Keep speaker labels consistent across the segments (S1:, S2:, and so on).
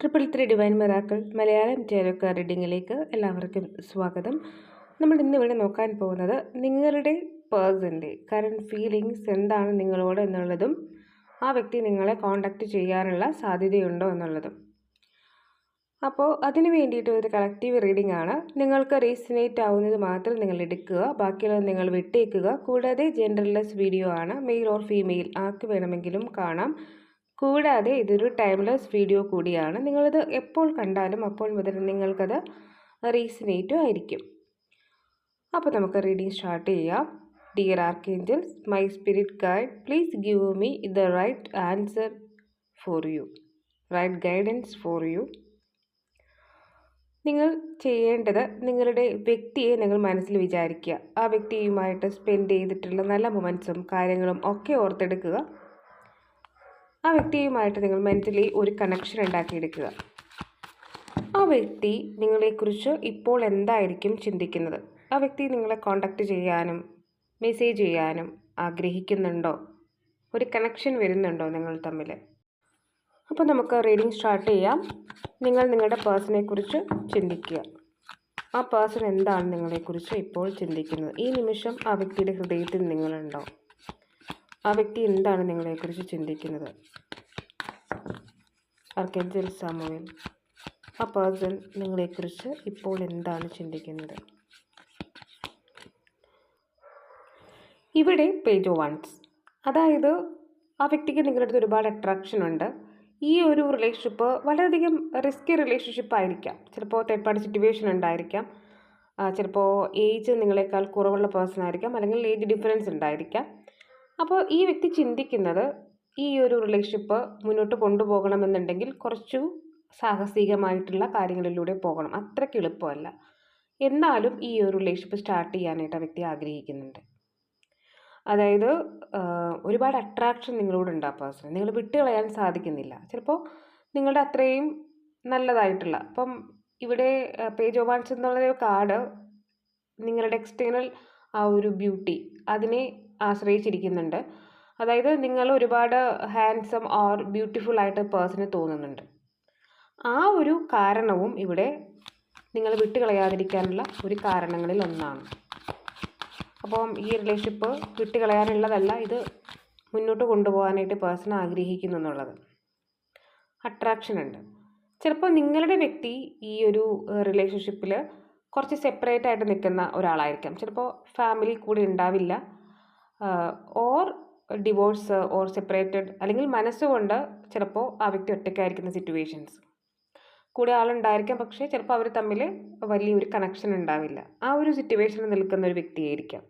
S1: Triple three divine മെറാക്കൾ Malayalam ടേലോക്ക റീഡിങ്ങിലേക്ക് എല്ലാവർക്കും സ്വാഗതം. നമ്മൾ ഇന്ന് ഇവിടെ നോക്കാൻ പോകുന്നത് നിങ്ങളുടെ പേഴ്സന്റെ കറണ്ട് ഫീലിങ്സ് എന്താണ് നിങ്ങളോട് എന്നുള്ളതും ആ വ്യക്തി നിങ്ങളെ കോണ്ടാക്റ്റ് ചെയ്യാനുള്ള സാധ്യതയുണ്ടോ എന്നുള്ളതും. അപ്പോൾ അതിന് വേണ്ടിയിട്ട് ഒരു കളക്റ്റീവ് റീഡിംഗ് ആണ്. നിങ്ങൾക്ക് റീസിനേറ്റ് ആവുന്നത് മാത്രം നിങ്ങൾ എടുക്കുക. ബാക്കിയുള്ളത് നിങ്ങൾ വിട്ടേക്കുക. കൂടാതെ ജെൻഡർലെസ് വീഡിയോ ആണ്. മെയിൽ ഓർ ഫീമെയിൽ ആർക്ക് വേണമെങ്കിലും കാണാം. കൂടാതെ ഇതൊരു ടൈംലെസ് വീഡിയോ കൂടിയാണ്. നിങ്ങളിത് എപ്പോൾ കണ്ടാലും അപ്പോൾ മുതൽ നിങ്ങൾക്കത് റീസനേറ്റും ആയിരിക്കും. അപ്പോൾ നമുക്ക് റീഡിങ് സ്റ്റാർട്ട് ചെയ്യാം. Dear archangels my spirit guide please give me the right answer for you right guidance for you നിങ്ങൾ ചെയ്യേണ്ടത് നിങ്ങളുടെ വ്യക്തിയെ നിങ്ങൾ മനസ്സിൽ വിചാരിക്കുക. ആ വ്യക്തിയുമായിട്ട് സ്പെൻഡ് ചെയ്തിട്ടുള്ള നല്ല മൊമെൻസും കാര്യങ്ങളും ഒക്കെ ഓർത്തെടുക്കുക. ആ വ്യക്തിയുമായിട്ട് നിങ്ങൾ മെന്റലി ഒരു കണക്ഷൻ ഉണ്ടാക്കിയെടുക്കുക. ആ വ്യക്തി നിങ്ങളെക്കുറിച്ച് ഇപ്പോൾ എന്തായിരിക്കും ചിന്തിക്കുന്നത്? ആ വ്യക്തി നിങ്ങളെ കോണ്ടാക്ട് ചെയ്യാനും മെസ്സേജ് ചെയ്യാനും ആഗ്രഹിക്കുന്നുണ്ടോ? ഒരു കണക്ഷൻ വരുന്നുണ്ടോ നിങ്ങൾ തമ്മിൽ? അപ്പോൾ നമുക്ക് റീഡിംഗ് സ്റ്റാർട്ട് ചെയ്യാം. നിങ്ങൾ നിങ്ങളുടെ പേഴ്സണെക്കുറിച്ച് ചിന്തിക്കുക. ആ പേഴ്സൺ എന്താണ് നിങ്ങളെക്കുറിച്ച് ഇപ്പോൾ ചിന്തിക്കുന്നത്? ഈ നിമിഷം ആ വ്യക്തിയുടെ ഹൃദയത്തിൽ നിങ്ങളുണ്ടോ? ആ വ്യക്തി എന്താണ് നിങ്ങളെക്കുറിച്ച് ചിന്തിക്കുന്നത്? അർക്കേഞ്ചൽ സാമുവൽ. ആ പേഴ്സൺ നിങ്ങളെക്കുറിച്ച് ഇപ്പോൾ എന്താണ് ചിന്തിക്കുന്നത്? ഇവിടെ പേജ് വൺസ്. അതായത് ആ വ്യക്തിക്ക് നിങ്ങളുടെ അടുത്ത് ഒരുപാട് അട്രാക്ഷൻ ഉണ്ട്. ഈ ഒരു റിലേഷൻഷിപ്പ് വളരെയധികം റിസ്കി റിലേഷൻഷിപ്പ് ആയിരിക്കാം. ചിലപ്പോൾ തേർഡ് പാർട്ടി സിറ്റുവേഷൻ ഉണ്ടായിരിക്കാം ചിലപ്പോൾ ഏജ് നിങ്ങളെക്കാൾ കുറവുള്ള പേഴ്സൺ ആയിരിക്കാം. അല്ലെങ്കിൽ ഏജ് ഡിഫറൻസ് ഉണ്ടായിരിക്കാം. അപ്പോൾ ഈ വ്യക്തി ചിന്തിക്കുന്നത് ഈ ഒരു റിലേഷൻഷിപ്പ് മുന്നോട്ട് കൊണ്ടുപോകണമെന്നുണ്ടെങ്കിൽ കുറച്ചു സാഹസികമായിട്ടുള്ള കാര്യങ്ങളിലൂടെ പോകണം. അത്രയ്ക്ക് എളുപ്പമല്ല. എന്നാലും ഈ ഒരു റിലേഷൻഷിപ്പ് സ്റ്റാർട്ട് ചെയ്യാനായിട്ട് ആ വ്യക്തി ആഗ്രഹിക്കുന്നുണ്ട്. അതായത് ഒരുപാട് അട്രാക്ഷൻ നിങ്ങളോടുണ്ട് ആ പേഴ്സൺ നിങ്ങൾ വിട്ടുകളയാൻ സാധിക്കുന്നില്ല. ചിലപ്പോൾ നിങ്ങളുടെ അത്രയും നല്ലതായിട്ടുള്ള അപ്പം ഇവിടെ പേജ് ഓവാൻസ് എന്നുള്ള കാർഡ് നിങ്ങളുടെ എക്സ്റ്റേണൽ ആ ഒരു ബ്യൂട്ടി അതിനെ ആശ്രയിച്ചിരിക്കുന്നുണ്ട്. അതായത് നിങ്ങൾ ഒരുപാട് ഹാൻസം ഓർ ബ്യൂട്ടിഫുൾ ആയിട്ട് പേഴ്സണ് തോന്നുന്നുണ്ട്. ആ ഒരു കാരണവും ഇവിടെ നിങ്ങൾ വിട്ടുകളയാതിരിക്കാനുള്ള ഒരു കാരണങ്ങളിൽ ഒന്നാണ്. അപ്പം ഈ റിലേഷൻഷിപ്പ് വിട്ടുകളയാനുള്ളതല്ല ഇത് മുന്നോട്ട് കൊണ്ടുപോകാനായിട്ട് പേഴ്സൺ ആഗ്രഹിക്കുന്നു എന്നുള്ളത്. അട്രാക്ഷൻ ഉണ്ട്. ചിലപ്പോൾ നിങ്ങളുടെ വ്യക്തി ഈ ഒരു റിലേഷൻഷിപ്പിൽ കുറച്ച് സെപ്പറേറ്റ് ആയിട്ട് നിൽക്കുന്ന ഒരാളായിരിക്കാം. ചിലപ്പോൾ ഫാമിലി കൂടെ ഉണ്ടാവില്ല. ഓർ ഡിവോഴ്സ് ഓർ സെപ്പറേറ്റഡ് അല്ലെങ്കിൽ മനസ്സുകൊണ്ട് ചിലപ്പോൾ ആ വ്യക്തി ഒറ്റയ്ക്കായിരിക്കുന്ന സിറ്റുവേഷൻസ് കൂടെ ആളുണ്ടായിരിക്കാം പക്ഷേ ചിലപ്പോൾ അവർ തമ്മിൽ വലിയൊരു കണക്ഷൻ ഉണ്ടാവില്ല. ആ ഒരു സിറ്റുവേഷനിൽ നിൽക്കുന്ന ഒരു വ്യക്തിയായിരിക്കാം.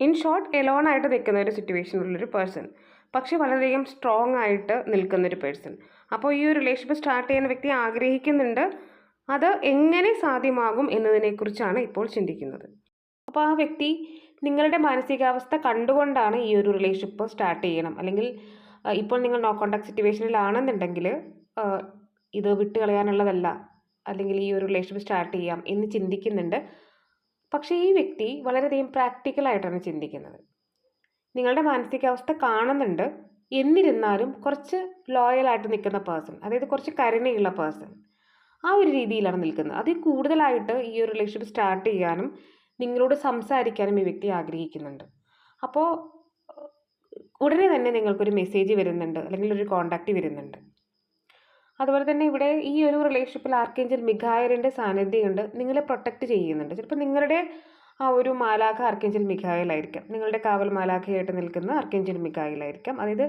S1: ഇൻ ഷോർട്ട് എലോൺ ആയിട്ട് നിൽക്കുന്ന ഒരു സിറ്റുവേഷനിലുള്ളൊരു പേഴ്സൺ പക്ഷെ വളരെയധികം സ്ട്രോങ് ആയിട്ട് നിൽക്കുന്ന ഒരു പേഴ്സൺ അപ്പോൾ ഈ ഒരു റിലേഷൻഷിപ്പ് സ്റ്റാർട്ട് ചെയ്യുന്ന വ്യക്തി ആഗ്രഹിക്കുന്നുണ്ട് അത് എങ്ങനെ സാധ്യമാകും എന്നതിനെക്കുറിച്ചാണ് ഇപ്പോൾ ചിന്തിക്കുന്നത്. അപ്പോൾ ആ വ്യക്തി നിങ്ങളുടെ മാനസികാവസ്ഥ കണ്ടുകൊണ്ടാണ് ഈ ഒരു റിലേഷൻഷിപ്പ് സ്റ്റാർട്ട് ചെയ്യണം. അല്ലെങ്കിൽ ഇപ്പോൾ നിങ്ങൾ നോ കോണ്ടാക്ട് സിറ്റുവേഷനിലാണെന്നുണ്ടെങ്കിൽ ഇത് വിട്ട് കളയാനുള്ളതല്ല അല്ലെങ്കിൽ ഈ ഒരു റിലേഷൻഷിപ്പ് സ്റ്റാർട്ട് ചെയ്യാം എന്ന് ചിന്തിക്കുന്നുണ്ട്. പക്ഷേ ഈ വ്യക്തി വളരെയധികം പ്രാക്ടിക്കലായിട്ടാണ് ചിന്തിക്കുന്നത്. നിങ്ങളുടെ മാനസികാവസ്ഥ കാണുന്നുണ്ട്. എന്നിരുന്നാലും കുറച്ച് ലോയലായിട്ട് നിൽക്കുന്ന പേഴ്സൺ അതായത് കുറച്ച് കരുണയുള്ള പേഴ്സൺ ആ ഒരു രീതിയിലാണ് നിൽക്കുന്നത്. അതിൽ കൂടുതലായിട്ട് ഈ ഒരു റിലേഷൻഷിപ്പ് സ്റ്റാർട്ട് ചെയ്യാനും നിങ്ങളോട് സംസാരിക്കാനും ഈ വ്യക്തി ആഗ്രഹിക്കുന്നുണ്ട്. അപ്പോൾ ഉടനെ തന്നെ നിങ്ങൾക്കൊരു മെസ്സേജ് വരുന്നുണ്ട് അല്ലെങ്കിൽ ഒരു കോണ്ടാക്റ്റ് വരുന്നുണ്ട്. അതുപോലെ തന്നെ ഇവിടെ ഈ ഒരു റിലേഷൻഷിപ്പിൽ ആർക്കേഞ്ചൽ മിഖായലിന്റെ സാന്നിധ്യമുണ്ട് നിങ്ങളെ പ്രൊട്ടക്റ്റ് ചെയ്യുന്നുണ്ട്. ചിലപ്പോൾ നിങ്ങളുടെ ആ ഒരു മാലാഖ ആർക്കേഞ്ചൽ മിഖായലായിരിക്കാം. നിങ്ങളുടെ കാവൽ മാലാഖയായിട്ട് നിൽക്കുന്ന ആർക്കേഞ്ചൽ മിഖായലായിരിക്കാം. അതായത്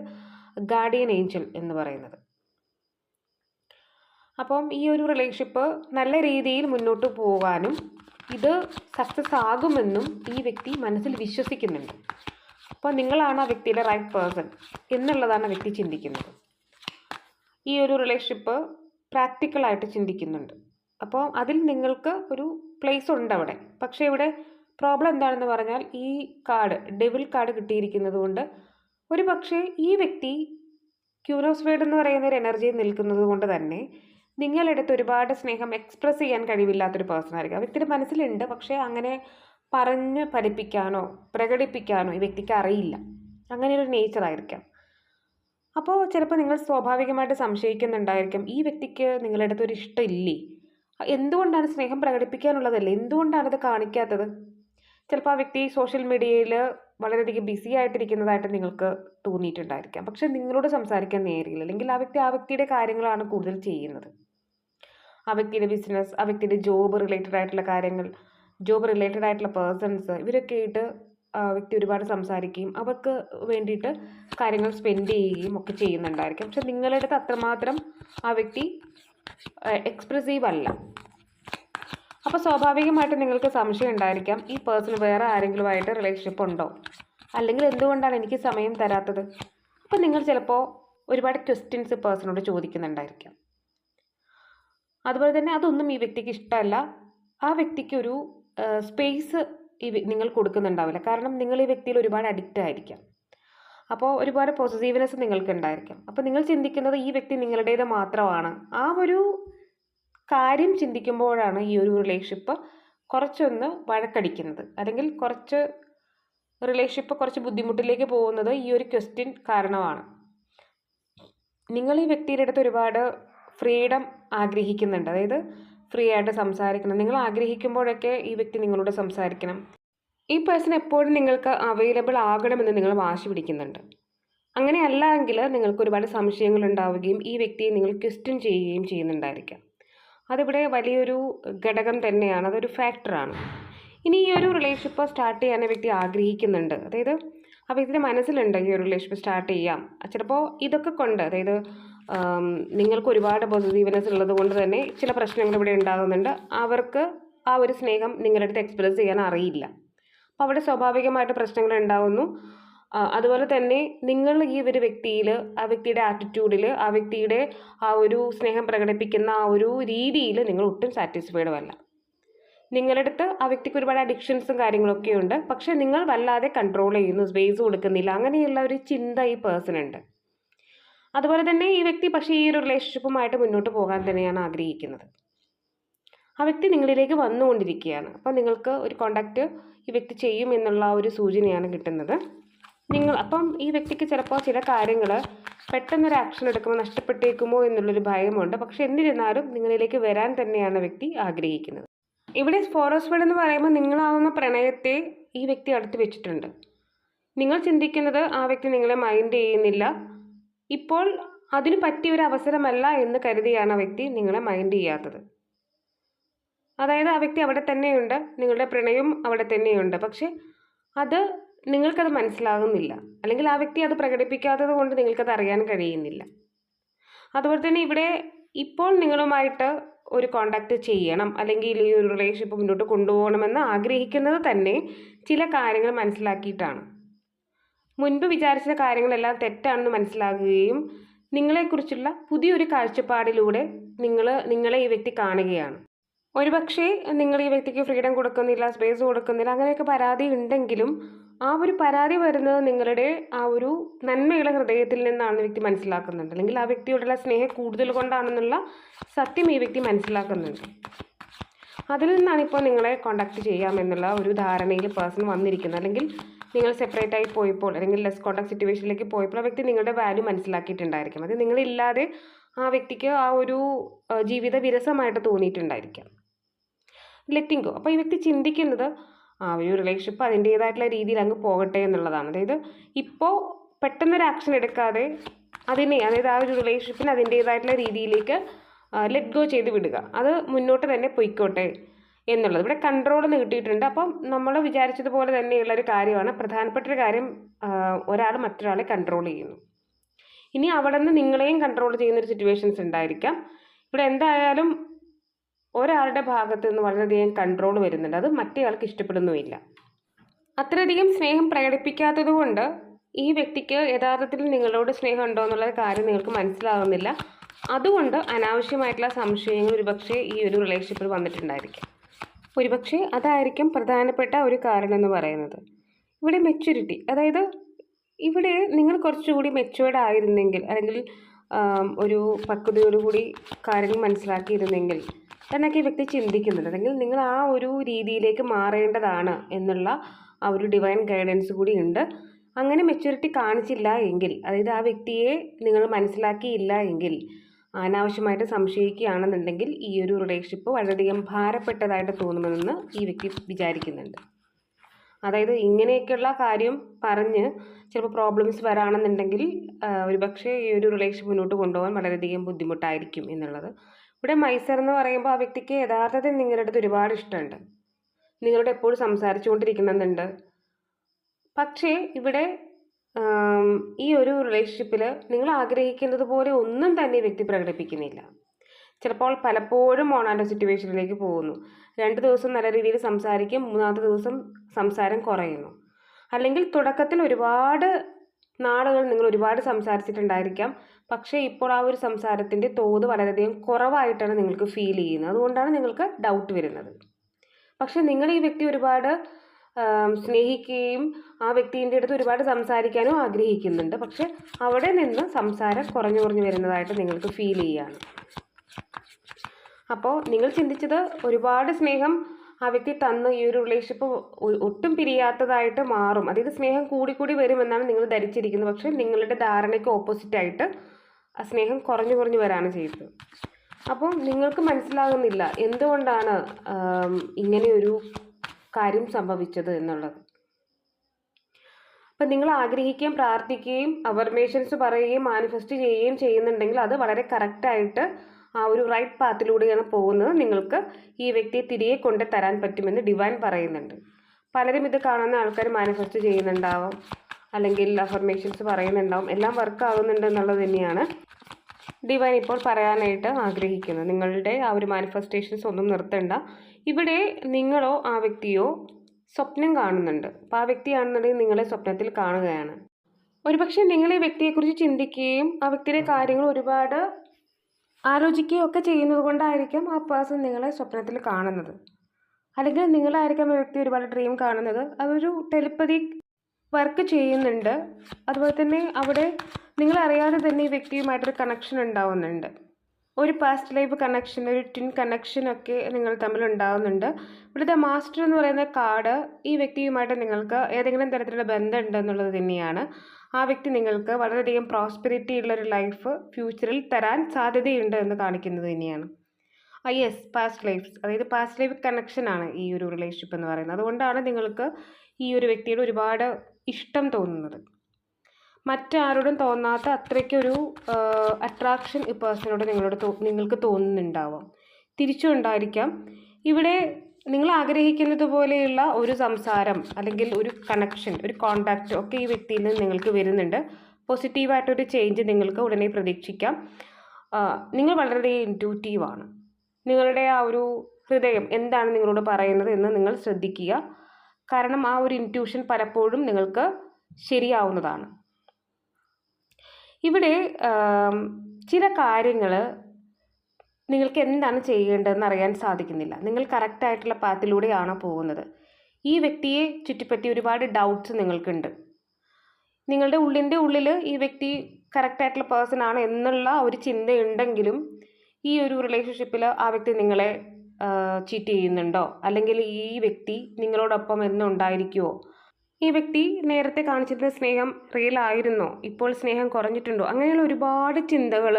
S1: ഗാർഡിയൻ ഏഞ്ചൽ എന്ന് പറയുന്നത്. അപ്പം ഈ ഒരു റിലേഷൻഷിപ്പ് നല്ല രീതിയിൽ മുന്നോട്ട് പോകാനും ഇത് സക്സസ് ആകുമെന്നും ഈ വ്യക്തി മനസ്സിൽ വിശ്വസിക്കുന്നുണ്ട്. അപ്പോൾ നിങ്ങളാണ് ആ വ്യക്തിയുടെ റൈറ്റ് പേഴ്സൺ എന്നുള്ളതാണ് വ്യക്തി ചിന്തിക്കുന്നത്. ഈ ഒരു റിലേഷൻഷിപ്പ് പ്രാക്ടിക്കലായിട്ട് ചിന്തിക്കുന്നുണ്ട്. അപ്പോൾ അതിൽ നിങ്ങൾക്ക് ഒരു പ്ലേസ് ഉണ്ട് അവിടെ. പക്ഷേ ഇവിടെ പ്രോബ്ലം എന്താണെന്ന് പറഞ്ഞാൽ ഈ കാർഡ് ഡെവിൽ കാർഡ് കിട്ടിയിരിക്കുന്നത് കൊണ്ട് ഒരു പക്ഷേ ഈ വ്യക്തി ക്യൂരോസ്വേഡ് എന്ന് പറയുന്ന ഒരു എനർജിയിൽ നിൽക്കുന്നത് കൊണ്ട് തന്നെ നിങ്ങളെടുത്ത് ഒരുപാട് സ്നേഹം എക്സ്പ്രസ് ചെയ്യാൻ കഴിവില്ലാത്തൊരു പേഴ്സൺ ആയിരിക്കും. ആ വ്യക്തിയുടെ മനസ്സിലുണ്ട്. പക്ഷേ അങ്ങനെ പറഞ്ഞ് ഫലിപ്പിക്കാനോ പ്രകടിപ്പിക്കാനോ ഈ വ്യക്തിക്ക് അറിയില്ല. അങ്ങനെ ഒരു നേച്ചർ ആയിരിക്കാം. അപ്പോൾ ചിലപ്പോൾ നിങ്ങൾ സ്വാഭാവികമായിട്ട് സംശയിക്കുന്നുണ്ടായിരിക്കും ഈ വ്യക്തിക്ക് നിങ്ങളുടെ അടുത്ത് ഒരു ഇഷ്ടമില്ലേ എന്തുകൊണ്ടാണ് സ്നേഹം പ്രകടിപ്പിക്കാനുള്ളതല്ലേ? എന്തുകൊണ്ടാണ് ഇത് കാണിക്കാത്തത്? ചിലപ്പോൾ ആ വ്യക്തി സോഷ്യൽ മീഡിയയിൽ വളരെയധികം ബിസി ആയിട്ടിരിക്കുന്നതായിട്ട് നിങ്ങൾക്ക് തോന്നിയിട്ടുണ്ടായിരിക്കാം. പക്ഷെ നിങ്ങളോട് സംസാരിക്കാൻ നേരില്ല. അല്ലെങ്കിൽ ആ വ്യക്തി ആ വ്യക്തിയുടെ കാര്യങ്ങളാണ് കൂടുതൽ ചെയ്യുന്നത്. ആ വ്യക്തിയുടെ ബിസിനസ് ആ വ്യക്തിയുടെ ജോബ് റിലേറ്റഡ് ആയിട്ടുള്ള കാര്യങ്ങൾ ജോബ് റിലേറ്റഡ് ആയിട്ടുള്ള പേഴ്സൺസ് ഇവരൊക്കെ ആയിട്ട് വ്യക്തി ഒരുപാട് സംസാരിക്കുകയും അവർക്ക് വേണ്ടിയിട്ട് കാര്യങ്ങൾ സ്പെൻഡ് ചെയ്യുകയും ഒക്കെ ചെയ്യുന്നുണ്ടായിരിക്കും. പക്ഷെ നിങ്ങളുടെ അത്രമാത്രം ആ വ്യക്തി എക്സ്പ്രസീവ് അല്ല. അപ്പോൾ സ്വാഭാവികമായിട്ട് നിങ്ങൾക്ക് സംശയം ഉണ്ടായിരിക്കാം ഈ പേഴ്സൺ വേറെ ആരെങ്കിലുമായിട്ട് റിലേഷൻഷിപ്പ് ഉണ്ടോ? അല്ലെങ്കിൽ എന്തുകൊണ്ടാണ് എനിക്ക് സമയം തരാത്തത്? അപ്പം നിങ്ങൾ ചിലപ്പോൾ ഒരുപാട് ക്വസ്റ്റ്യൻസ് പേഴ്സണോട് ചോദിക്കുന്നുണ്ടായിരിക്കാം. അതുപോലെ തന്നെ അതൊന്നും ഈ വ്യക്തിക്ക് ഇഷ്ടമല്ല. ആ വ്യക്തിക്ക് ഒരു സ്പേസ് ഈ നിങ്ങൾ കൊടുക്കുന്നുണ്ടാവില്ല. കാരണം നിങ്ങൾ ഈ വ്യക്തിയിൽ ഒരുപാട് അഡിക്റ്റ് ആയിരിക്കാം. അപ്പോൾ ഒരുപാട് പോസിറ്റീവ്നെസ് നിങ്ങൾക്ക് ഉണ്ടായിരിക്കാം. അപ്പോൾ നിങ്ങൾ ചിന്തിക്കുന്നത് ഈ വ്യക്തി നിങ്ങളുടേത് മാത്രമാണ്. ആ ഒരു കാര്യം ചിന്തിക്കുമ്പോഴാണ് ഈ ഒരു റിലേഷൻഷിപ്പ് കുറച്ചൊന്ന് വഴക്കടിക്കുന്നത്. അല്ലെങ്കിൽ കുറച്ച് റിലേഷൻഷിപ്പ് കുറച്ച് ബുദ്ധിമുട്ടിലേക്ക് പോകുന്നത് ഈ ഒരു ക്വസ്റ്റ്യൻ കാരണമാണ്. നിങ്ങൾ ഈ വ്യക്തിയുടെ അടുത്ത് ഒരുപാട് ഫ്രീഡം ആഗ്രഹിക്കുന്നുണ്ട്. അതായത് ഫ്രീ ആയിട്ട് സംസാരിക്കണം. നിങ്ങൾ ആഗ്രഹിക്കുമ്പോഴൊക്കെ ഈ വ്യക്തി നിങ്ങളോട് സംസാരിക്കണം. ഈ പേഴ്സൺ എപ്പോഴും നിങ്ങൾക്ക് അവൈലബിൾ ആകണമെന്ന് നിങ്ങൾ വാശി പിടിക്കുന്നുണ്ട്. അങ്ങനെയല്ല എങ്കിൽ നിങ്ങൾക്ക് ഒരുപാട് സംശയങ്ങൾ ഉണ്ടാവുകയും ഈ വ്യക്തിയെ നിങ്ങൾ ക്വസ്റ്റ്യൻ ചെയ്യുകയും ചെയ്യുന്നുണ്ടായിരിക്കാം. അതിവിടെ വലിയൊരു ഘടകം തന്നെയാണ് അതൊരു ഫാക്ടറാണ് ഇനി ഈ ഒരു റിലേഷൻഷിപ്പ് സ്റ്റാർട്ട് ചെയ്യാൻ വ്യക്തി ആഗ്രഹിക്കുന്നുണ്ട്. അതായത് അപ്പോൾ വ്യക്തിയുടെ മനസ്സിലുണ്ട് ഈ ഒരു റിലേഷൻഷിപ്പ് സ്റ്റാർട്ട് ചെയ്യാം. ചിലപ്പോൾ ഇതൊക്കെ കൊണ്ട് അതായത് നിങ്ങൾക്ക് ഒരുപാട് പോസിറ്റീവ്നെസ് ഉള്ളത് കൊണ്ട് തന്നെ ചില പ്രശ്നങ്ങൾ ഇവിടെ ഉണ്ടാകുന്നുണ്ട്. അവർക്ക് ആ ഒരു സ്നേഹം നിങ്ങളുടെ അടുത്ത് എക്സ്പ്രസ് ചെയ്യാൻ അറിയില്ല. അപ്പോൾ അവിടെ സ്വാഭാവികമായിട്ട് പ്രശ്നങ്ങൾ ഉണ്ടാകുന്നു അതുപോലെ തന്നെ നിങ്ങൾ ഈ ഒരു വ്യക്തിയിൽ ആ വ്യക്തിയുടെ ആറ്റിറ്റ്യൂഡിൽ ആ വ്യക്തിയുടെ ആ ഒരു സ്നേഹം പ്രകടിപ്പിക്കുന്ന ആ ഒരു രീതിയിൽ നിങ്ങൾ ഒട്ടും സാറ്റിസ്ഫൈഡും അല്ല. നിങ്ങളുടെ അടുത്ത് ആ വ്യക്തിക്ക് ഒരുപാട് അഡിക്ഷൻസും കാര്യങ്ങളൊക്കെ ഉണ്ട്. പക്ഷേ നിങ്ങൾ വല്ലാതെ കൺട്രോൾ ചെയ്യുന്നു സ്പേസ് കൊടുക്കുന്നില്ല അങ്ങനെയുള്ള ഒരു ചിന്ത ഈ പേഴ്സണുണ്ട് അതുപോലെ തന്നെ ഈ വ്യക്തി പക്ഷേ ഈ ഒരു റിലേഷൻഷിപ്പുമായിട്ട് മുന്നോട്ട് പോകാൻ തന്നെയാണ് ആഗ്രഹിക്കുന്നത്. ആ വ്യക്തി നിങ്ങളിലേക്ക് വന്നുകൊണ്ടിരിക്കുകയാണ്. അപ്പോൾ നിങ്ങൾക്ക് ഒരു കോണ്ടാക്റ്റ് ഈ വ്യക്തി ചെയ്യും എന്നുള്ള ഒരു സൂചനയാണ് കിട്ടുന്നത്. നിങ്ങൾ അപ്പം ഈ വ്യക്തിക്ക് ചിലപ്പോൾ ചില കാര്യങ്ങൾ പെട്ടെന്നൊരു ആക്ഷൻ എടുക്കുമ്പോൾ നഷ്ടപ്പെട്ടേക്കുമോ എന്നുള്ളൊരു ഭയമുണ്ട്. പക്ഷെ എന്നിരുന്നാലും നിങ്ങളിലേക്ക് വരാൻ തന്നെയാണ് വ്യക്തി ആഗ്രഹിക്കുന്നത്. ഇവിടെ ഫോറോസ്വേഡ് എന്ന് പറയുമ്പോൾ നിങ്ങളാവുന്ന പ്രണയത്തെ ഈ വ്യക്തി അടുത്ത് വെച്ചിട്ടുണ്ട്. നിങ്ങൾ ചിന്തിക്കുന്നത് ആ വ്യക്തി നിങ്ങളെ മൈൻഡ് ചെയ്യുന്നില്ല. ഇപ്പോൾ അതിന് പറ്റിയ ഒരു അവസരമല്ല എന്ന് കരുതിയാണ് ആ വ്യക്തി നിങ്ങളെ മൈൻഡ് ചെയ്യാത്തത്. അതായത് ആ വ്യക്തി അവിടെ തന്നെയുണ്ട്. നിങ്ങളുടെ പ്രണയം അവിടെ തന്നെയുണ്ട്. പക്ഷെ അത് നിങ്ങൾക്കത് മനസ്സിലാകുന്നില്ല. അല്ലെങ്കിൽ ആ വ്യക്തി അത് പ്രകടിപ്പിക്കാത്തത് കൊണ്ട് നിങ്ങൾക്കത് അറിയാൻ കഴിയുന്നില്ല. അതുപോലെ തന്നെ ഇവിടെ ഇപ്പോൾ നിങ്ങളുമായിട്ട് ഒരു കോണ്ടാക്ട് ചെയ്യണം. അല്ലെങ്കിൽ ഈ ഒരു റിലേഷൻഷിപ്പ് മുന്നോട്ട് കൊണ്ടുപോകണമെന്ന് ആഗ്രഹിക്കുന്നത് തന്നെ ചില കാര്യങ്ങൾ മനസ്സിലാക്കിയിട്ടാണ്. മുൻപ് വിചാരിച്ച കാര്യങ്ങളെല്ലാം തെറ്റാണെന്ന് മനസ്സിലാകുകയും നിങ്ങളെക്കുറിച്ചുള്ള പുതിയൊരു കാഴ്ചപ്പാടിലൂടെ നിങ്ങൾ നിങ്ങളെ ഈ വ്യക്തി കാണുകയാണ്. ഒരുപക്ഷെ നിങ്ങൾ ഈ വ്യക്തിക്ക് ഫ്രീഡം കൊടുക്കുന്നില്ല സ്പേസ് കൊടുക്കുന്നില്ല അങ്ങനെയൊക്കെ പരാതി ഉണ്ടെങ്കിലും ആ ഒരു പരാതി വരുന്നത് നിങ്ങളുടെ ആ ഒരു നന്മയുള്ള ഹൃദയത്തിൽ നിന്നാണ് വ്യക്തി മനസ്സിലാക്കുന്നുണ്ട്. അല്ലെങ്കിൽ ആ വ്യക്തിയോടുള്ള സ്നേഹം കൂടുതൽ കൊണ്ടാണെന്നുള്ള സത്യം ഈ വ്യക്തി മനസ്സിലാക്കുന്നുണ്ട്. അതിൽ നിന്നാണ് ഇപ്പോൾ നിങ്ങളെ കോണ്ടാക്ട് ചെയ്യാമെന്നുള്ള ഒരു ധാരണയിൽ പേഴ്സൺ വന്നിരിക്കുന്നത്. അല്ലെങ്കിൽ നിങ്ങൾ സെപ്പറേറ്റ് ആയി പോയപ്പോൾ അല്ലെങ്കിൽ ലെസ് കോണ്ടാക്ട് സിറ്റുവേഷനിലേക്ക് പോയപ്പോൾ ആ വ്യക്തി നിങ്ങളുടെ വാല്യൂ മനസ്സിലാക്കിയിട്ടുണ്ടായിരിക്കും. അത് നിങ്ങളില്ലാതെ ആ വ്യക്തിക്ക് ആ ഒരു ജീവിത വിരസമായിട്ട് തോന്നിയിട്ടുണ്ടായിരിക്കാം. ലെറ്റിംഗ് ഗോ അപ്പോൾ ഈ വ്യക്തി ചിന്തിക്കുന്നത് ആ ഒരു റിലേഷൻഷിപ്പ് അതിന്റേതായിട്ടുള്ള രീതിയിൽ അങ്ങ് പോകട്ടെ എന്നുള്ളതാണ്. അതായത് ഇപ്പോൾ പെട്ടെന്നൊരു ആക്ഷൻ എടുക്കാതെ അതിനെ അതായത് ആ ഒരു റിലേഷൻഷിപ്പിന് അതിന്റേതായിട്ടുള്ള രീതിയിലേക്ക് ലെറ്റ് ഗോ ചെയ്ത് വിടുക. അത് മുന്നോട്ട് തന്നെ പൊയ്ക്കോട്ടെ എന്നുള്ളത്. ഇവിടെ കൺട്രോൾ കിട്ടിയിട്ടുണ്ട് അപ്പം നമ്മൾ വിചാരിച്ചതുപോലെ തന്നെയുള്ള ഒരു കാര്യമാണ്. പ്രധാനപ്പെട്ട ഒരു കാര്യം ഒരാൾ മറ്റൊരാളെ കൺട്രോൾ ചെയ്യുന്നു. ഇനി അവിടെ നിന്ന് നിങ്ങളെയും കൺട്രോൾ ചെയ്യുന്ന ഒരു സിറ്റുവേഷൻസ് ഉണ്ടായിരിക്കാം. ഇവിടെ എന്തായാലും ഒരാളുടെ ഭാഗത്ത് നിന്ന് വളരെയധികം കൺട്രോൾ വരുന്നുണ്ട്. അത് മറ്റേയാൾക്ക് ഇഷ്ടപ്പെടുന്നുമില്ല. അത്രയധികം സ്നേഹം പ്രകടിപ്പിക്കാത്തത് കൊണ്ട് ഈ വ്യക്തിക്ക് യഥാർത്ഥത്തിൽ നിങ്ങളോട് സ്നേഹം ഉണ്ടോ എന്നുള്ള കാര്യം നിങ്ങൾക്ക് മനസ്സിലാകുന്നില്ല അതുകൊണ്ട് അനാവശ്യമായിട്ടുള്ള സംശയങ്ങൾ ഒരുപക്ഷെ ഈ ഒരു റിലേഷൻഷിപ്പിൽ വന്നിട്ടുണ്ടായിരിക്കും. ഒരുപക്ഷെ അതായിരിക്കും പ്രധാനപ്പെട്ട ഒരു കാരണം എന്ന് പറയുന്നത്. ഇവിടെ മെച്യൂരിറ്റി അതായത് ഇവിടെ നിങ്ങൾ കുറച്ചുകൂടി മെച്ചുവേർഡ് ആയിരുന്നെങ്കിൽ അല്ലെങ്കിൽ ഒരു പക്വതയോടുകൂടി കാര്യങ്ങൾ മനസ്സിലാക്കിയിരുന്നെങ്കിൽ എന്നൊക്കെ ഈ വ്യക്തി ചിന്തിക്കുന്നുണ്ട്. അല്ലെങ്കിൽ നിങ്ങൾ ആ ഒരു രീതിയിലേക്ക് മാറേണ്ടതാണ് എന്നുള്ള ആ ഒരു ഡിവൈൻ ഗൈഡൻസ് കൂടി ഉണ്ട്. അങ്ങനെ മെച്യൂരിറ്റി കാണിച്ചില്ല എങ്കിൽ അതായത് ആ വ്യക്തിയെ നിങ്ങൾ മനസ്സിലാക്കിയില്ല എങ്കിൽ അനാവശ്യമായിട്ട് സംശയിക്കുകയാണെന്നുണ്ടെങ്കിൽ ഈ ഒരു റിലേഷൻഷിപ്പ് വളരെയധികം ഭാരപ്പെട്ടതായിട്ട് തോന്നുമെന്ന് ഈ വ്യക്തി വിചാരിക്കുന്നുണ്ട്. അതായത് ഇങ്ങനെയൊക്കെയുള്ള കാര്യം പറഞ്ഞ് ചിലപ്പോൾ പ്രോബ്ലംസ് വരാണെന്നുണ്ടെങ്കിൽ ഒരുപക്ഷെ ഈ ഒരു റിലേഷൻ മുന്നോട്ട് കൊണ്ടുപോകാൻ വളരെയധികം ബുദ്ധിമുട്ടായിരിക്കും എന്നുള്ളത്. ഇവിടെ മൈസർ എന്ന് പറയുമ്പോൾ ആ വ്യക്തിക്ക് യഥാർത്ഥത്തിൽ നിങ്ങളുടെ അടുത്ത് ഒരുപാട് ഇഷ്ടമുണ്ട്. നിങ്ങളോട് എപ്പോഴും സംസാരിച്ചുകൊണ്ടിരിക്കുന്നുണ്ട് പക്ഷേ ഇവിടെ ഈ ഒരു റിലേഷൻഷിപ്പിൽ നിങ്ങൾ ആഗ്രഹിക്കുന്നത് പോലെ ഒന്നും തന്നെ വ്യക്തി പ്രകടിപ്പിക്കുന്നില്ല. ചിലപ്പോൾ പലപ്പോഴും ഓണാന്റെ സിറ്റുവേഷനിലേക്ക് പോകുന്നു. രണ്ട് ദിവസം നല്ല രീതിയിൽ സംസാരിക്കും മൂന്നാമത്തെ ദിവസം സംസാരം കുറയുന്നു. അല്ലെങ്കിൽ തുടക്കത്തിൽ ഒരുപാട് നാളുകൾ നിങ്ങൾ ഒരുപാട് സംസാരിച്ചിട്ടുണ്ടായിരിക്കാം. പക്ഷേ ഇപ്പോൾ ആ ഒരു സംസാരത്തിന്റെ തോത് വളരെയധികം കുറവായിട്ടാണ് നിങ്ങൾക്ക് ഫീൽ ചെയ്യുന്നത്. അതുകൊണ്ടാണ് നിങ്ങൾക്ക് ഡൗട്ട് വരുന്നത്. പക്ഷേ നിങ്ങൾ ഈ വ്യക്തി ഒരുപാട് സ്നേഹിക്കുകയും ആ വ്യക്തിന്റെ അടുത്ത് ഒരുപാട് സംസാരിക്കാനും ആഗ്രഹിക്കുന്നുണ്ട്. പക്ഷെ അവിടെ നിന്ന് സംസാരം കുറഞ്ഞു കുറഞ്ഞു വരുന്നതായിട്ട് നിങ്ങൾക്ക് ഫീൽ ചെയ്യുകയാണ്. അപ്പോൾ നിങ്ങൾ ചിന്തിച്ചത് ഒരുപാട് സ്നേഹം ആ വ്യക്തി തന്ന് ഈ ഒരു റിലേഷൻഷിപ്പ് ഒട്ടും പിരിയാത്തതായിട്ട് മാറും. അതായത് സ്നേഹം കൂടിക്കൂടി വരുമെന്നാണ് നിങ്ങൾ ധരിച്ചിരിക്കുന്നത്. പക്ഷേ നിങ്ങളുടെ ധാരണയ്ക്ക് ഓപ്പോസിറ്റ് ആയിട്ട് ആ സ്നേഹം കുറഞ്ഞു കുറഞ്ഞു വരാണ് ചെയ്തത്. അപ്പം നിങ്ങൾക്ക് മനസ്സിലാകുന്നില്ല എന്തുകൊണ്ടാണ് ഇങ്ങനെയൊരു കാര്യം സംഭവിച്ചത് എന്നുള്ളത്. അപ്പം നിങ്ങൾ ആഗ്രഹിക്കുകയും പ്രാർത്ഥിക്കുകയും അവർമേഷൻസ് പറയുകയും മാനിഫെസ്റ്റ് ചെയ്യുകയും ചെയ്യുന്നുണ്ടെങ്കിൽ അത് വളരെ കറക്റ്റായിട്ട് ആ ഒരു റൈറ്റ് പാത്തിലൂടെയാണ് പോകുന്നത്. നിങ്ങൾക്ക് ഈ വ്യക്തിയെ തിരികെ കൊണ്ട് തരാൻ പറ്റുമെന്ന് ഡിവൈൻ പറയുന്നുണ്ട്. പലരും ഇത് കാണുന്ന ആൾക്കാർ മാനിഫെസ്റ്റ് ചെയ്യുന്നുണ്ടാവും അല്ലെങ്കിൽ അഫർമേഷൻസ് പറയുന്നുണ്ടാവും എല്ലാം വർക്ക് ആകുന്നുണ്ട് എന്നുള്ളത് തന്നെയാണ് ഡിവൈൻ ഇപ്പോൾ പറയാനായിട്ട് ആഗ്രഹിക്കുന്നത് നിങ്ങളുടെ ആ ഒരു മാനിഫെസ്റ്റേഷൻസ് ഒന്നും നിർത്തണ്ട. ഇവിടെ നിങ്ങളോ ആ വ്യക്തിയോ സ്വപ്നം കാണുന്നുണ്ട്. അപ്പോൾ ആ വ്യക്തിയാണെന്നുണ്ടെങ്കിൽ നിങ്ങളെ സ്വപ്നത്തിൽ കാണുകയാണ്. ഒരുപക്ഷെ നിങ്ങൾ ഈ വ്യക്തിയെക്കുറിച്ച് ചിന്തിക്കുകയും ആ വ്യക്തിയുടെ കാര്യങ്ങൾ ഒരുപാട് ആലോചിക്കുകയും ഒക്കെ ചെയ്യുന്നത് കൊണ്ടായിരിക്കും ആ പേഴ്സൺ നിങ്ങളെ സ്വപ്നത്തിൽ കാണുന്നത്. അല്ലെങ്കിൽ നിങ്ങളായിരിക്കും ആ വ്യക്തി ഒരുപാട് ഡ്രീം കാണുന്നത്. അതൊരു ടെലിപ്പതി വർക്ക് ചെയ്യുന്നുണ്ട്. അതുപോലെ തന്നെ അവിടെ നിങ്ങളറിയാതെ തന്നെ ഈ വ്യക്തിയുമായിട്ടൊരു കണക്ഷൻ ഉണ്ടാവുന്നുണ്ട്. ഒരു പാസ്റ്റ് ലൈഫ് കണക്ഷൻ ഒരു ട്വിൻ കണക്ഷൻ ഒക്കെ നിങ്ങൾ തമ്മിൽ ഉണ്ടാവുന്നുണ്ട്. ഇവിടുത്തെ മാസ്റ്റർ എന്ന് പറയുന്ന കാർഡ് ഈ വ്യക്തിയുമായിട്ട് നിങ്ങൾക്ക് ഏതെങ്കിലും തരത്തിലുള്ള ബന്ധം ഉണ്ടെന്നുള്ളത് തന്നെയാണ്. ആ വ്യക്തി നിങ്ങൾക്ക് വളരെയധികം പ്രോസ്പെരിറ്റി ഉള്ളൊരു ലൈഫ് ഫ്യൂച്ചറിൽ തരാൻ സാധ്യതയുണ്ട് എന്ന് കാണിക്കുന്നത് തന്നെയാണ്. ആ യെസ് പാസ്റ്റ് ലൈഫ്സ് അതായത് പാസ്റ്റ് ലൈഫ് കണക്ഷനാണ് ഈ ഒരു റിലേഷൻഷിപ്പ് എന്ന് പറയുന്നത്. അതുകൊണ്ടാണ് നിങ്ങൾക്ക് ഈ ഒരു വ്യക്തിയുടെ ഒരുപാട് ഇഷ്ടം തോന്നുന്നത്. മറ്റാരോടും തോന്നാത്ത അത്രയ്ക്കൊരു അട്രാക്ഷൻ ഈ പേഴ്സണോട് നിങ്ങളോട് നിങ്ങൾക്ക് തോന്നുന്നുണ്ടാവാം. തിരിച്ചും ഉണ്ടായിരിക്കാം. ഇവിടെ നിങ്ങൾ ആഗ്രഹിക്കുന്നത് പോലെയുള്ള ഒരു സംസാരം അല്ലെങ്കിൽ ഒരു കണക്ഷൻ ഒരു കോണ്ടാക്റ്റ് ഒക്കെ ഈ വ്യക്തിയിൽ നിന്ന് നിങ്ങൾക്ക് വരുന്നുണ്ട്. പോസിറ്റീവായിട്ടൊരു ചേഞ്ച് നിങ്ങൾക്ക് ഉടനെ പ്രതീക്ഷിക്കാം. നിങ്ങൾ വളരെ ഇന്റൂറ്റീവാണ് നിങ്ങളുടെ ആ ഒരു ഹൃദയം എന്താണ് നിങ്ങളോട് പറയുന്നത് എന്ന് നിങ്ങൾ ശ്രദ്ധിക്കുക. കാരണം ആ ഒരു ഇന്റ്യൂഷൻ പലപ്പോഴും നിങ്ങൾക്ക് ശരിയാവുന്നതാണ്. ഇവിടെ ചില കാര്യങ്ങൾ നിങ്ങൾക്ക് എന്താണ് ചെയ്യേണ്ടതെന്ന് അറിയാൻ സാധിക്കുന്നില്ല. നിങ്ങൾ കറക്റ്റായിട്ടുള്ള പാത്തിലൂടെയാണോ പോകുന്നത്. ഈ വ്യക്തിയെ ചുറ്റിപ്പറ്റി ഒരുപാട് ഡൗട്ട്സ് നിങ്ങൾക്കുണ്ട്. നിങ്ങളുടെ ഉള്ളിന്റെ ഉള്ളിൽ ഈ വ്യക്തി കറക്റ്റായിട്ടുള്ള പേഴ്സൺ ആണ് എന്നുള്ള ഒരു ചിന്തയുണ്ടെങ്കിലും ഈ ഒരു റിലേഷൻഷിപ്പിൽ ആ വ്യക്തി നിങ്ങളെ ചീറ്റ് ചെയ്യുന്നുണ്ടോ? അല്ലെങ്കിൽ ഈ വ്യക്തി നിങ്ങളോടൊപ്പം എന്നും ഉണ്ടായിരിക്കുമോ ഈ വ്യക്തി നേരത്തെ കാണിച്ചിരുന്ന സ്നേഹം റിയൽ ആയിരുന്നോ? ഇപ്പോൾ സ്നേഹം കുറഞ്ഞിട്ടുണ്ടോ? അങ്ങനെയുള്ള ഒരുപാട് ചിന്തകൾ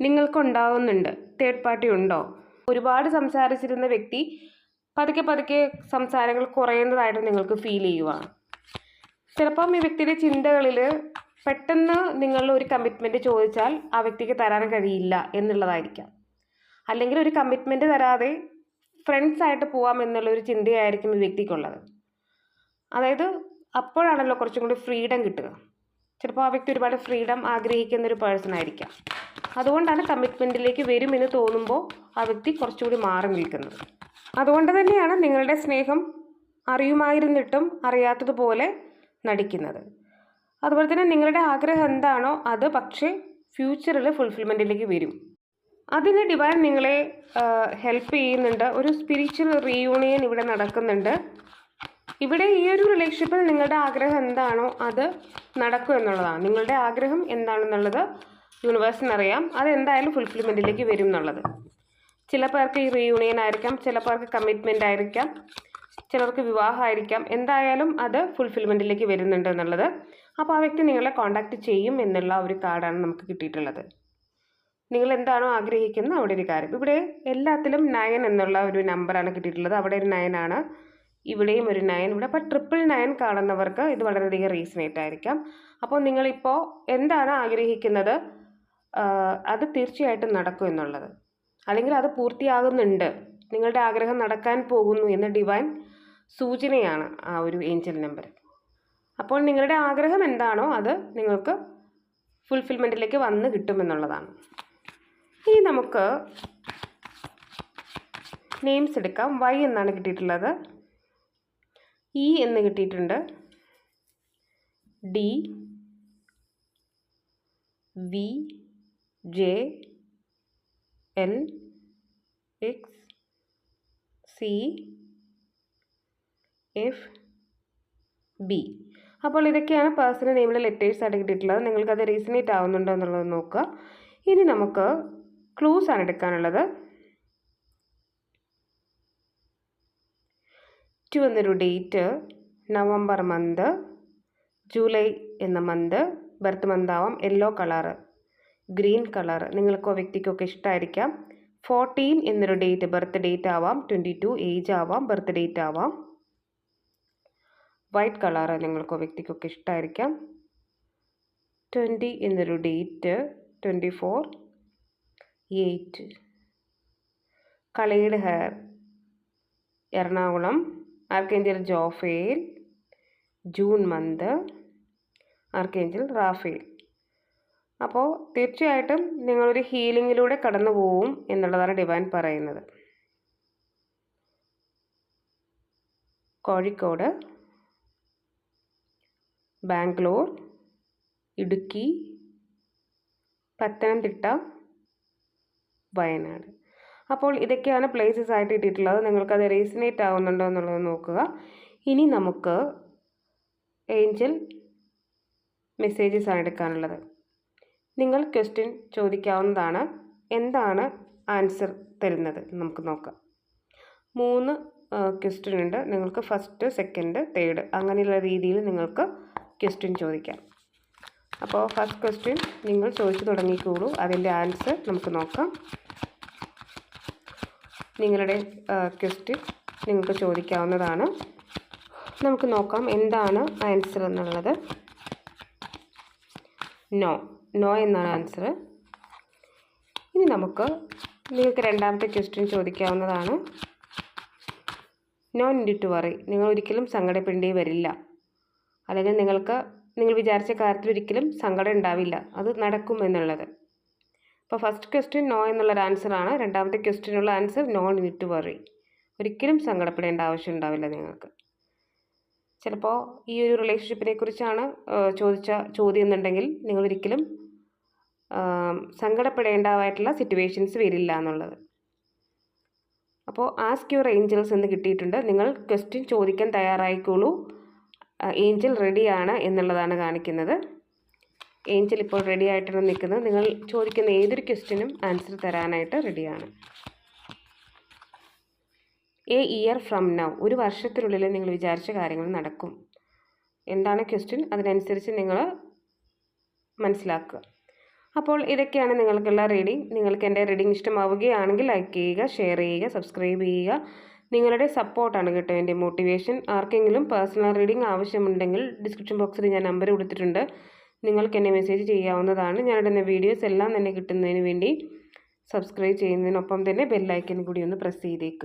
S1: നിങ്ങൾക്കുണ്ടാവുന്നുണ്ട്. തേർഡ് പാർട്ടി ഉണ്ടോ? ഒരുപാട് സംസാരിച്ചിരുന്ന വ്യക്തി പതുക്കെ പതുക്കെ സംസാരങ്ങൾ കുറയുന്നതായിട്ട് നിങ്ങൾക്ക് ഫീൽ ചെയ്യുവാണ്. ചിലപ്പം ഈ വ്യക്തിയുടെ ചിന്തകളിൽ പെട്ടെന്ന് നിങ്ങൾ ഒരു കമ്മിറ്റ്മെന്റ് ചോദിച്ചാൽ ആ വ്യക്തിക്ക് തരാൻ കഴിയില്ല എന്നുള്ളതായിരിക്കാം. അല്ലെങ്കിൽ ഒരു കമ്മിറ്റ്മെന്റ് തരാതെ ഫ്രണ്ട്സായിട്ട് പോവാം എന്നുള്ളൊരു ചിന്തയായിരിക്കും ഈ വ്യക്തിക്കുള്ളത്. അതായത് അപ്പോഴാണല്ലോ കുറച്ചും കൂടി ഫ്രീഡം കിട്ടുക. ചിലപ്പോൾ ആ വ്യക്തി ഒരുപാട് ഫ്രീഡം ആഗ്രഹിക്കുന്ന ഒരു പേഴ്സൺ ആയിരിക്കാം. അതുകൊണ്ടാണ് കമ്മിറ്റ്മെന്റിലേക്ക് വരുമെന്ന് തോന്നുമ്പോൾ ആ വ്യക്തി കുറച്ചുകൂടി മാറി നിൽക്കുന്നത്. അതുകൊണ്ട് തന്നെയാണ് നിങ്ങളുടെ സ്നേഹം അറിയുമായിരുന്നിട്ടും അറിയാത്തതുപോലെ നടിക്കുന്നത്. അതുപോലെ തന്നെ നിങ്ങളുടെ ആഗ്രഹം എന്താണോ അത് പക്ഷേ ഫ്യൂച്ചറിൽ ഫുൾഫിൽമെന്റിലേക്ക് വരും. അതിന് ഡിവൈൻ നിങ്ങളെ ഹെൽപ്പ് ചെയ്യുന്നുണ്ട്. ഒരു സ്പിരിച്വൽ റീയൂണിയൻ ഇവിടെ നടക്കുന്നുണ്ട്. ഇവിടെ ഈ ഒരു റിലേഷൻഷിപ്പിൽ നിങ്ങളുടെ ആഗ്രഹം എന്താണോ അത് നടക്കും എന്നുള്ളതാണ്. നിങ്ങളുടെ ആഗ്രഹം എന്താണെന്നുള്ളത് യൂണിവേഴ്സിനറിയാം അത് എന്തായാലും ഫുൾഫിൽമെന്റിലേക്ക് വരും എന്നുള്ളത്. ചില പേർക്ക് ഈ റീയൂണിയൻ ആയിരിക്കാം ചില പേർക്ക് കമ്മിറ്റ്മെന്റ് ആയിരിക്കാം ചിലർക്ക് വിവാഹമായിരിക്കാം എന്തായാലും അത് ഫുൾഫിൽമെന്റിലേക്ക് വരുന്നുണ്ട് എന്നുള്ളത്. അപ്പോൾ ആ വ്യക്തി നിങ്ങളെ കോൺടാക്റ്റ് ചെയ്യും എന്നുള്ള ഒരു കാർഡാണ് നമുക്ക് കിട്ടിയിട്ടുള്ളത്. നിങ്ങൾ എന്താണോ ആഗ്രഹിക്കുന്നത് അവിടെ ഒരു കാര്യം. ഇവിടെ എല്ലാത്തിലും നയൻ എന്നുള്ള ഒരു നമ്പറാണ് കിട്ടിയിട്ടുള്ളത്. അവിടെ ഒരു നയനാണ് ഇവിടെയും ഒരു നയൻ ഇവിടെ അപ്പോൾ ട്രിപ്പിൾ നയൻ കാണുന്നവർക്ക് ഇത് വളരെയധികം റീസണേറ്റ് ആയിരിക്കാം. അപ്പോൾ നിങ്ങളിപ്പോൾ എന്താണ് ആഗ്രഹിക്കുന്നത്? അത് തീർച്ചയായിട്ടും നടക്കും എന്നുള്ളത്. അല്ലെങ്കിൽ അത് പൂർത്തിയാകുന്നുണ്ട്. നിങ്ങളുടെ ആഗ്രഹം നടക്കാൻ പോകുന്നു എന്ന ഡിവൈൻ സൂചനയാണ് ആ ഒരു ഏഞ്ചൽ നമ്പർ അപ്പോൾ നിങ്ങളുടെ ആഗ്രഹം എന്താണോ അത് നിങ്ങൾക്ക് ഫുൾഫിൽമെന്റിലേക്ക് വന്ന് കിട്ടുമെന്നുള്ളതാണ് ഇനി നമുക്ക് നെയിംസ് എടുക്കാം. വൈ എന്നാണ് കിട്ടിയിട്ടുള്ളത്. ഇ എന്ന് കിട്ടിയിട്ടുണ്ട്. D V J L X C F B അപ്പോൾ ഇതൊക്കെയാണ് പേഴ്സണൽ നെയിമിലെ ലെറ്റേഴ്സ് ആയിട്ട് കിട്ടിയിട്ടുള്ളത്. നിങ്ങൾക്കത് റീസണേറ്റ് ആവുന്നുണ്ടോ എന്നുള്ളത് നോക്കുക. ഇനി നമുക്ക് ക്ലൂസ് ആണ് എടുക്കാനുള്ളത്. ടു വന്നൊരു ഡേറ്റ് നവംബർ മന്ത് ജൂലൈ എന്ന മന്ത് ബർത്ത് മന്ത് ആവാം യെല്ലോ കളറ് ഗ്രീൻ കളർ. നിങ്ങൾക്കോ വ്യക്തിക്കൊക്കെ ഇഷ്ടമായിരിക്കാം ഫോർട്ടീൻ എന്നൊരു ഡേറ്റ് ബർത്ത് ഡേറ്റ് ആവാം ട്വന്റി ടു ഏജ് ആവാം ബർത്ത് ഡേറ്റ് ആവാം. വൈറ്റ് കളർ നിങ്ങൾക്കോ വ്യക്തിക്കൊക്കെ ഇഷ്ടമായിരിക്കാം ട്വന്റി എന്നൊരു date twenty four eight coloured hair Ernakulam. Archangel Jophiel June month archangel Raphael. അപ്പോൾ തീർച്ചയായിട്ടും നിങ്ങളൊരു ഹീലിങ്ങിലൂടെ കടന്നു പോവും എന്നുള്ളതാണ് ഡിവൈൻ പറയുന്നത്. കോഴിക്കോട് ബാംഗ്ലൂർ ഇടുക്കി പത്തനംതിട്ട വയനാട്. അപ്പോൾ ഇതൊക്കെയാണ് പ്ലേസസ് ആയിട്ട് ഇട്ടിട്ടുള്ളത്. നിങ്ങൾക്കത് റീസിനേറ്റ് ആവുന്നുണ്ടോ എന്നുള്ളത് നോക്കുക. ഇനി നമുക്ക് ഏഞ്ചൽ മെസ്സേജസ് ആണ് എടുക്കാനുള്ളത്. നിങ്ങൾ ക്വസ്റ്റ്യൻ ചോദിക്കാവുന്നതാണ്. എന്താണ് ആൻസർ തരുന്നത് നമുക്ക് നോക്കാം. മൂന്ന് ക്വസ്റ്റ്യൻ ഉണ്ട്. നിങ്ങൾക്ക് ഫസ്റ്റ് സെക്കൻഡ് തേർഡ് അങ്ങനെയുള്ള രീതിയിൽ നിങ്ങൾക്ക് ക്വസ്റ്റ്യൻ ചോദിക്കാം. അപ്പോൾ ഫസ്റ്റ് ക്വസ്റ്റ്യൻ നിങ്ങൾ ചോദിച്ചു തുടങ്ങിക്കോളൂ. അതിന്റെ ആൻസർ നമുക്ക് നോക്കാം. നിങ്ങളുടെ ക്വസ്റ്റ് നിങ്ങൾക്ക് ചോദിക്കാവുന്നതാണ്. നമുക്ക് നോക്കാം എന്താണ് ആൻസർ എന്നുള്ളത്. നോ നോ എന്നാണ് ആൻസർ ഇനി നമുക്ക് നിങ്ങൾക്ക് രണ്ടാമത്തെ ക്വസ്റ്റ്യൻ ചോദിക്കാവുന്നതാണ്. നോ നീഡ് ടു വറി നിങ്ങൾ ഒരിക്കലും സങ്കടപ്പെടേണ്ടി വരില്ല. അല്ലെങ്കിൽ നിങ്ങൾക്ക് നിങ്ങൾ വിചാരിച്ച കാര്യത്തിൽ ഒരിക്കലും സങ്കടം ഉണ്ടാവില്ല. അത് നടക്കും എന്നുള്ളത്. അപ്പോൾ ഫസ്റ്റ് ക്വസ്റ്റ്യൻ നോ എന്നുള്ളൊരു ആൻസറാണ് രണ്ടാമത്തെ ക്വസ്റ്റ്യനുള്ള ആൻസർ നോൺ വിറ്റ് വറി ഒരിക്കലും സങ്കടപ്പെടേണ്ട ആവശ്യം ഉണ്ടാവില്ല നിങ്ങൾക്ക്. ചിലപ്പോൾ ഈ ഒരു റിലേഷൻഷിപ്പിനെ കുറിച്ചാണ് ചോദിച്ച ചോദ്യം എന്നുണ്ടെങ്കിൽ നിങ്ങളൊരിക്കലും സങ്കടപ്പെടേണ്ടതായിട്ടുള്ള സിറ്റുവേഷൻസ് വരില്ല എന്നുള്ളത്. അപ്പോൾ ആസ്ക് യുവർ ഏഞ്ചൽസ് എന്ന് കിട്ടിയിട്ടുണ്ട്. നിങ്ങൾ ക്വസ്റ്റ്യൻ ചോദിക്കാൻ തയ്യാറായിക്കോളൂ. ഏഞ്ചൽ റെഡിയാണ് എന്നുള്ളതാണ് കാണിക്കുന്നത്. ഏഞ്ചൽ ഇപ്പോൾ റെഡി ആയിട്ടാണ് നിൽക്കുന്നത്. നിങ്ങൾ ചോദിക്കുന്ന ഏതൊരു ക്വസ്റ്റ്യനും ആൻസർ തരാനായിട്ട് റെഡിയാണ് എ ഇയർ ഫ്രം നൗ ഒരു വർഷത്തിനുള്ളിൽ നിങ്ങൾ വിചാരിച്ച കാര്യങ്ങൾ നടക്കും. എന്താണ് ക്വസ്റ്റ്യൻ? അതിനനുസരിച്ച് നിങ്ങൾ മനസ്സിലാക്കുക. അപ്പോൾ ഇതൊക്കെയാണ് നിങ്ങൾക്കുള്ള റീഡിംഗ് നിങ്ങൾക്ക് എന്റെ റീഡിംഗ് ഇഷ്ടമാവുകയാണെങ്കിൽ ലൈക്ക് ചെയ്യുക ഷെയർ ചെയ്യുക സബ്സ്ക്രൈബ് ചെയ്യുക. നിങ്ങളുടെ സപ്പോർട്ടാണ് കേട്ടോ എന്റെ മോട്ടിവേഷൻ ആർക്കെങ്കിലും പേഴ്സണൽ റീഡിംഗ് ആവശ്യമുണ്ടെങ്കിൽ ഡിസ്ക്രിപ്ഷൻ ബോക്സിൽ ഞാൻ നമ്പർ കൊടുത്തിട്ടുണ്ട്. നിങ്ങൾക്ക് എന്നെ മെസ്സേജ് ചെയ്യാവുന്നതാണ്. ഞാനിടുന്ന വീഡിയോസ് എല്ലാം തന്നെ കിട്ടുന്നതിന് വേണ്ടി സബ്സ്ക്രൈബ് ചെയ്യുന്നതിനൊപ്പം തന്നെ ബെല്ലൈക്കൻ കൂടി ഒന്ന് പ്രസ് ചെയ്തേക്കുക